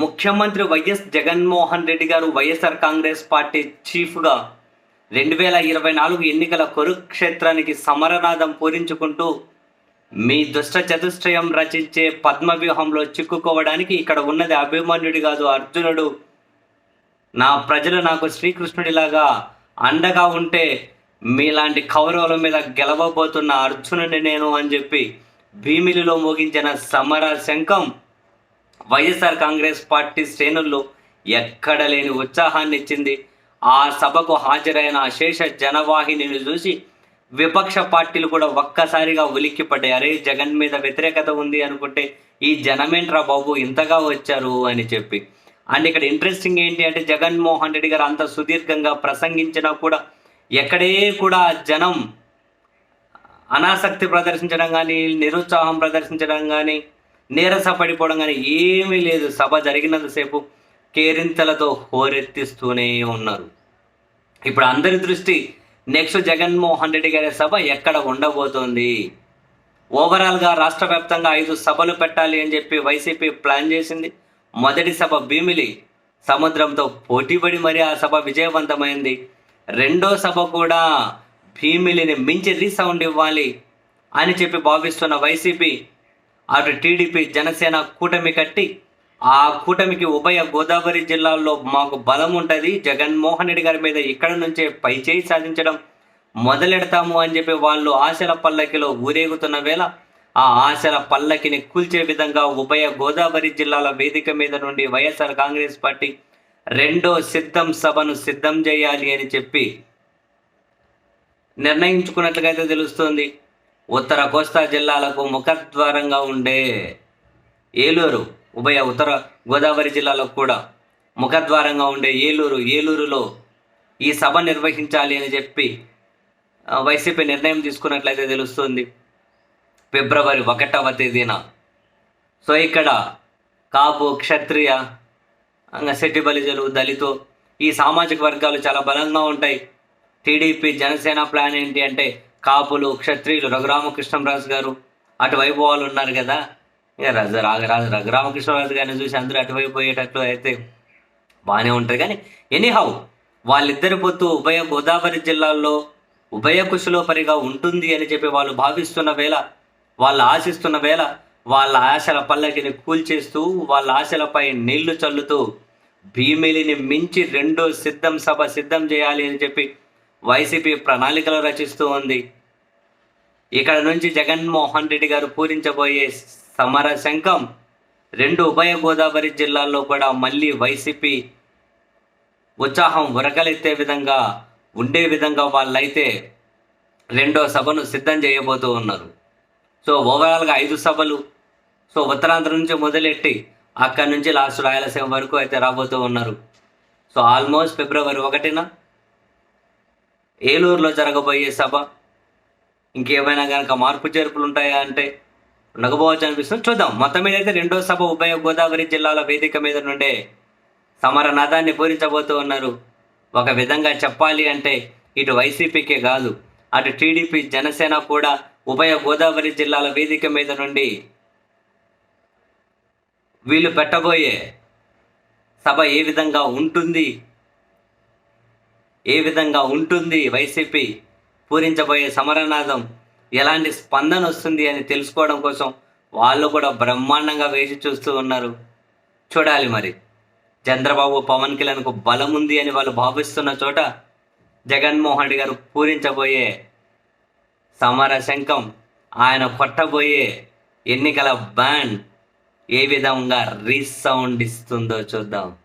ముఖ్యమంత్రి వైఎస్ జగన్మోహన్ రెడ్డి గారు వైఎస్ఆర్ కాంగ్రెస్ పార్టీ చీఫ్గా రెండు వేల ఇరవై నాలుగు ఎన్నికల కురుక్షేత్రానికి సమరనాదం పూరించుకుంటూ మీ దుష్ట చతుష్టయం రచించే పద్మవ్యూహంలో చిక్కుకోవడానికి ఇక్కడ ఉన్నది అభిమన్యుడి కాదు అర్జునుడు. నా ప్రజలు నాకు శ్రీకృష్ణుడిలాగా అండగా ఉంటే మీలాంటి కౌరవుల మీద గెలవబోతున్న అర్జునుడిని నేను అని చెప్పి భీమిలిలో మోగించిన సమర శంఖం వైఎస్ఆర్ కాంగ్రెస్ పార్టీ శ్రేణుల్లో ఎక్కడ లేని ఉత్సాహాన్ని ఇచ్చింది ఆ సభకు హాజరైన అశేష జనవాహినిని చూసి విపక్ష పార్టీలు కూడా ఒక్కసారిగా ఉలిక్కిపడ్డాయి. అరే జగన్ మీద వ్యతిరేకత ఉంది అనుకుంటే ఈ జనమేంట్రా బాబు ఇంతగా వచ్చారు అని చెప్పి. అండ్ ఇక్కడ ఇంట్రెస్టింగ్ ఏంటి అంటే జగన్మోహన్ రెడ్డి గారు అంత సుదీర్ఘంగా ప్రసంగించినా కూడా ఎక్కడే కూడా జనం అనాసక్తి ప్రదర్శించడం కానీ నిరుత్సాహం ప్రదర్శించడం కానీ నీరస పడిపోవడం కానీ ఏమీ లేదు. సభ జరిగినంతసేపు కేరింతలతో హోరెత్తిస్తూనే ఉన్నారు. ఇప్పుడు అందరి దృష్టి నెక్స్ట్ జగన్మోహన్ రెడ్డి గారి సభ ఎక్కడ ఉండబోతోంది? ఓవరాల్గా రాష్ట్ర వ్యాప్తంగా ఐదు సభలు పెట్టాలి అని చెప్పి వైసీపీ ప్లాన్ చేసింది. మొదటి సభ భీమిలి సముద్రంతో పోటీపడి మరి ఆ సభ విజయవంతమైంది. రెండో సభ కూడా భీమిలిని మించి రీసౌండ్ ఇవ్వాలి అని చెప్పి భావిస్తున్న వైసీపీ అటు టీడీపీ జనసేన కూటమి కట్టి ఆ కూటమికి ఉభయ గోదావరి జిల్లాల్లో మాకు బలం ఉంటుంది. జగన్మోహన్ రెడ్డి గారి మీద ఇక్కడ నుంచే పైచేయి సాధించడం మొదలెడతాము అని చెప్పి వాళ్ళు ఆశల పల్లకిలో ఊరేగుతున్న వేళ ఆ ఆశల పల్లకిని కూల్చే విధంగా ఉభయ గోదావరి జిల్లాల వేదిక మీద నుండి వైఎస్ఆర్ కాంగ్రెస్ పార్టీ రెండో సిద్ధం సభను సిద్ధం చేయాలి అని చెప్పి నిర్ణయించుకున్నట్లుగా అయితే తెలుస్తుంది. ఉత్తర కోస్తా జిల్లాలకు ముఖద్వారంగా ఉండే ఏలూరు ఉభయ ఉత్తర గోదావరి జిల్లాలకు కూడా ముఖద్వారంగా ఉండే ఏలూరు ఏలూరులో ఈ సభ నిర్వహించాలి అని చెప్పి వైసీపీ నిర్ణయం తీసుకున్నట్లయితే తెలుస్తుంది. ఫిబ్రవరి ఒకటవ తేదీన. సో ఇక్కడ కాపు క్షత్రియ ఇంకా శెట్టి బలిజలు దళితు ఈ సామాజిక వర్గాలు చాలా బలంగా ఉంటాయి. టీడీపీ జనసేన ప్లాన్ ఏంటి అంటే కాపులు క్షత్రియులు రఘురామకృష్ణరాజు గారు అటువైపు వాళ్ళు ఉన్నారు కదా. ఇక రజ రాజు రఘురామకృష్ణరాజు గారిని చూసి అందరూ అటువైపు పోయేటట్లు అయితే బాగానే ఉంటుంది. కానీ ఎనీహౌ వాళ్ళిద్దరి పొత్తు ఉభయ గోదావరి జిల్లాల్లో ఉభయ కుశలోపరిగా ఉంటుంది అని చెప్పి వాళ్ళు భావిస్తున్న వేళ వాళ్ళు ఆశిస్తున్న వేళ వాళ్ళ ఆశల పల్లకిని కూల్చేస్తూ వాళ్ళ ఆశలపై నీళ్ళు చల్లుతూ భీమిలిని మించి రెండో సిద్ధం సభ సిద్ధం చేయాలి అని చెప్పి వైసీపీ ప్రణాళికలు రచిస్తూ ఉంది. ఇక్కడ నుంచి జగన్మోహన్ రెడ్డి గారు పూరించబోయే సమర శంఖం రెండు ఉభయ గోదావరి జిల్లాల్లో కూడా మళ్ళీ వైసీపీ ఉత్సాహం ఉరకలెత్తే విధంగా ఉండే విధంగా వాళ్ళైతే రెండో సభను సిద్ధం చేయబోతూ ఉన్నారు. సో ఓవరాల్గా ఐదు సభలు సో ఉత్తరాంధ్ర నుంచి మొదలెట్టి అక్కడి నుంచి లాస్ట్ రాయలసీమ వరకు అయితే రాబోతూ ఉన్నారు. సో ఆల్మోస్ట్ ఫిబ్రవరి ఒకటిన ఏలూరులో జరగబోయే సభ ఇంకేమైనా కనుక మార్పు చేర్పులు ఉంటాయా అంటే ఉండకపోవచ్చు అనిపిస్తుంది. చూద్దాం. మొత్తం మీద అయితే రెండో సభ ఉభయ గోదావరి జిల్లాల వేదిక మీద నుండే సమరనాదాన్ని పూరించబోతూ ఉన్నారు. ఒక విధంగా చెప్పాలి అంటే ఇటు వైసీపీకే కాదు అటు టీడీపీ జనసేన కూడా ఉభయ గోదావరి జిల్లాల వేదిక మీద నుండి వీళ్ళు పెట్టబోయే సభ ఏ విధంగా ఉంటుంది? ఏ విధంగా ఉంటుంది వైసీపీ? పూరించబోయే సమరనాదం ఎలాంటి స్పందన వస్తుంది అని తెలుసుకోవడం కోసం వాళ్ళు కూడా బ్రహ్మాండంగా వేచి చూస్తూ ఉన్నారు. చూడాలి మరి. చంద్రబాబు పవన్ కళ్యాణ్కు బలం ఉంది అని వాళ్ళు భావిస్తున్న చోట జగన్మోహన్ రెడ్డి గారు పూరించబోయే సమర శంఖం ఆయన కొట్టబోయే ఎన్నికల బ్యాండ్ ఏ విధంగా రీసౌండ్ ఇస్తుందో చూద్దాం.